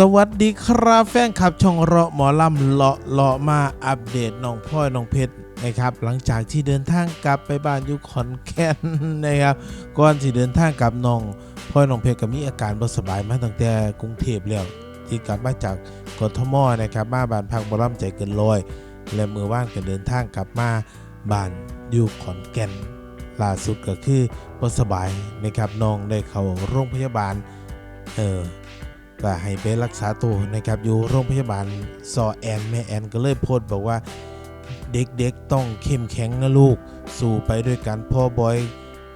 สวัสดีครับแฟนคลับช่องเราะหมอลำเลาะเลาะมาอัปเดตน้องพลอยน้องเพชรนะครับ หลังจากที่เดินทางกลับไปบ้านอยุคอนแก่นนะครับก่อนที่เดินทางกลับน้องพลอยน้องเพชรก็มีอาการบ่สบายมาตั้งแต่กรุงเทพแล้วที่กลับมาจากกทมนะครับ มาบ้านพักบอลำใจเกินร้อย และมือว่างก็เดินทางกลับมาบ้านอยุคอนแก่นล่าสุดก็คือบ่สบายนะครับน้องได้เข้าโรงพยาบาลเออ ก็ให้ไปรักษาตัวนะครับอยู่โรงพยาบาลซอแอนแม่แอนก็เลยโพสต์บอกว่าเด็กๆต้องเข้มแข็งนะลูก สู่ไปด้วยกันพ่อบอย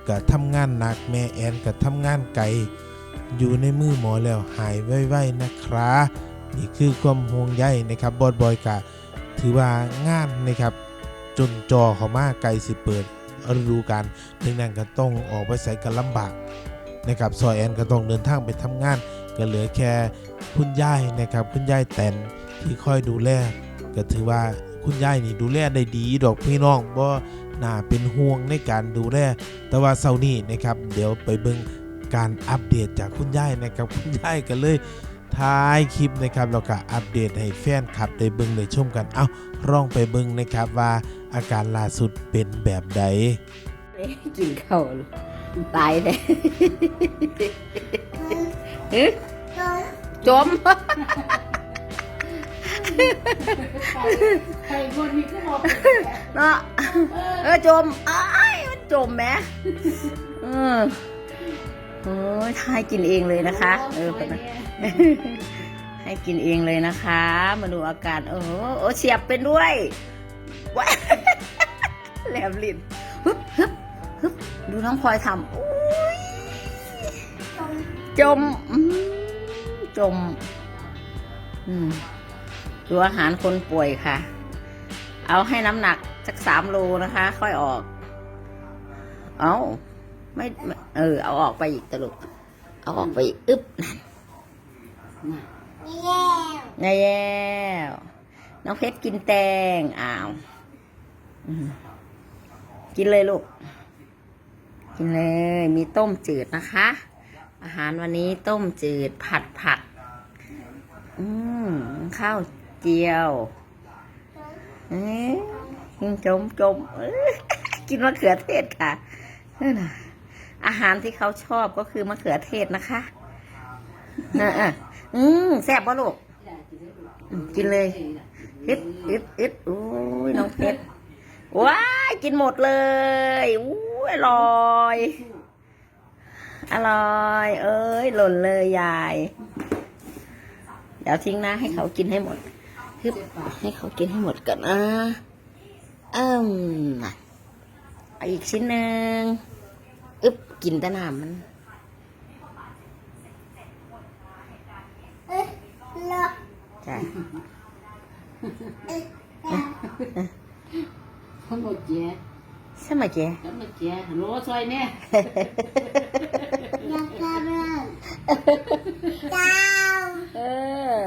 ก็ทำงานหนักแม่แอนก็ทำงานไกลอยู่ในมือหมอแล้วหายไวๆนะครับนี่คือความห่วงใยนะครับบอดบอยกะถือว่างานนะครับ จนจอเขามาไกลสิเปิดฤดูกาลดังนั้นก็ต้องออกไปใส่กันลำบากนะครับซอแอนก็ต้องเดินทางไปทำงาน ก็เหลือแค่คุณยายนะครับ คุณยายแตนที่คอยดูแลก็ถือว่าคุณยายนี่ดูแลได้ดีดอกพี่น้องบ่น่าเป็นห่วงในการดูแลแต่ว่าเสานี้นะครับ เดี๋ยวไปเบิ่งการอัปเดตจากคุณยายนะครับ คุณยายก็เลยท้ายคลิปนะครับแล้วก็อัปเดตให้แฟนคลับได้เบิ่งได้ชมกัน เอ้าลองไปเบิ่งนะครับว่าอาการล่าสุดเป็นแบบใดกินข้าวตายเลย เอ๊ะจมใครคนนี้ก็บอกเนาะเออจมอ้ายมันจมแหมเออโอ้ยทายกินเองเลยนะคะ เออคนนั้นให้กินเองเลยนะคะ มาดูอาการโอ้โหโอ้เสียบเป็นด้วยว้ายแหลมลิ้นฮึบฮึบฮึบดูน้องพลอยทำอุ๊ย จมจมอืมดูอาหารคนป่วยค่ะ เอาให้น้ำหนักสักสามโลนะคะ ค่อยออก เอาไม่ เออ เอาออกไปอีกตลกเอาออกไปอ,อึ๊บนั่นไงแย้วน้องเพชรกินแตงอ้าวกินเลยลูก กินเลย มีต้มจืดนะคะ อาหารวันนี้ต้มจืดผัดผัก อืมข้าวเจียวเอ้ยจมจมกินมะเขือเทศค่ะนั่นนะอาหารที่เขาชอบก็คือมะเขือเทศนะคะอืมแซ่บปะลูกกินเลยอึดอึดอึดอุ้ยน้องเพชรว้ายกินหมดเลยอุ้ยอร่อย อร่อย เอ้ย หล่นเลยยาย เดี๋ยวทิ้งนะให้เขากินให้หมดฮึบให้เขากินให้หมดก่อนนะอืมเอาอีกชิ้นหนึ่งอึบกินแต่น้ำมันจ้ะคนบอกแย่สมัยเจ๊แล้วมาแย่โลซอยเนี่ย เออ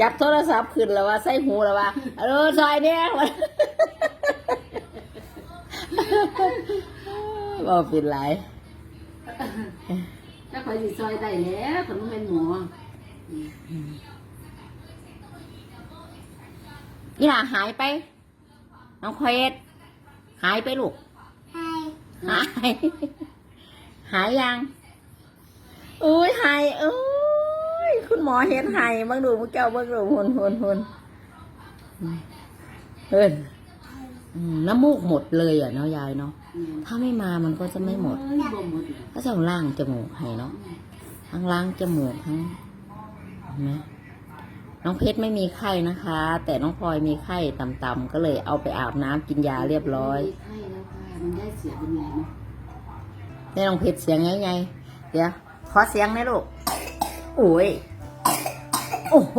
จับโทรศัพท์ขึ้นแล้วว่า ใส่หูแล้วว่าเออซอยเนี่ยบอกปิดไหลายถ้าคอยสิซอยได้แล้วคนมันเป็นหมอนี่ล่ะหายไปน้องเควสหายไปลูก หาย หายยัง อุ้ยหายอุ้ยคุณหมอเห็นหายบางดูพวกเจ้าบางดูหุนหุนหุนเฮ้ยอืมน้ำมูกหมดเลยอะเนาะยายเนาะถ้าไม่มามันก็จะไม่หมดเอ้ยบ่หมดก็จะล่างจมูกให้เนาะทั้งล้างจมูกทั้งเห็นไหมน้องเพชรไม่มีไข้นะคะ แต่น้องพลอยมีไข้ต่ำๆก็เลยเอาไปอาบน้ำกินยาเรียบร้อยมีไข้แล้วค่ะมันได้เสียเป็นไงเนาะได้ลองเพชรเสียงไงไงเดี๋ยว ขอเสียงหนะลูกโอ้ย โอ้โห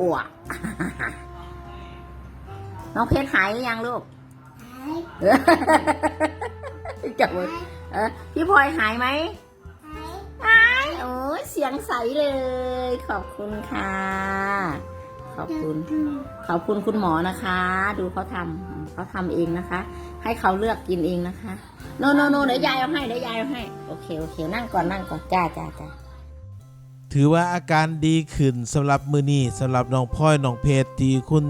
อ้วกน้องเพชรหายหรือยังลูกจับมือเออพี่พลอยหายไหมหาย โอ้ยเสียงใสเลย ขอบคุณค่ะ ขอบคุณ ขอบคุณคุณหมอนะคะ ดูเขาทำ เขาทำเองนะคะ ให้เขาเลือกกินเองนะคะ โนโนโนเดี๋ยวยายเอาให้เดี๋ยวยายเอาให้ โอเคโอเค นั่งก่อนนั่งก่อนจ้าจ้าจ้าถือว่าอาการดีขึ้นสำหรับมือนี้สำหรับน้องพลอยน้องเพชรที่คุณ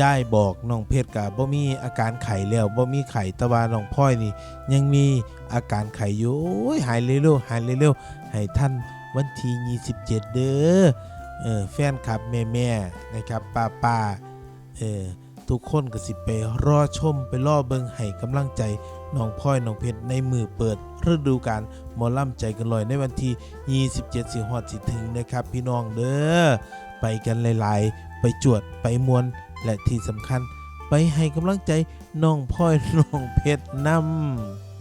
ยายบอกน้องเพชรกับบ่มีอาการไข้แล้วบ่มีไข้ต่ว่าน้องพลอยนี่ ยังมีอาการไข้อยู่หายเร็วๆหายเร็วๆให้ท่านวันที่27 เด้อเออแฟนคลับแม่ๆนะครับป้าๆเออ ทุกคนก็สิไปรอชมไปรอเบิงให้กำลังใจน้องพ้อยน้องเพชรในมือเปิดฤดูกาลหมอล่ำใจกันลอยในวันที่ 27 สิงหาคมสิถึงนะครับ พี่น้องเด้อไปกันหลายๆ ไปจวดไปมวนและที่สำคัญ ไปให้กำลังใจน้องพ้อยน้องเพชรนำ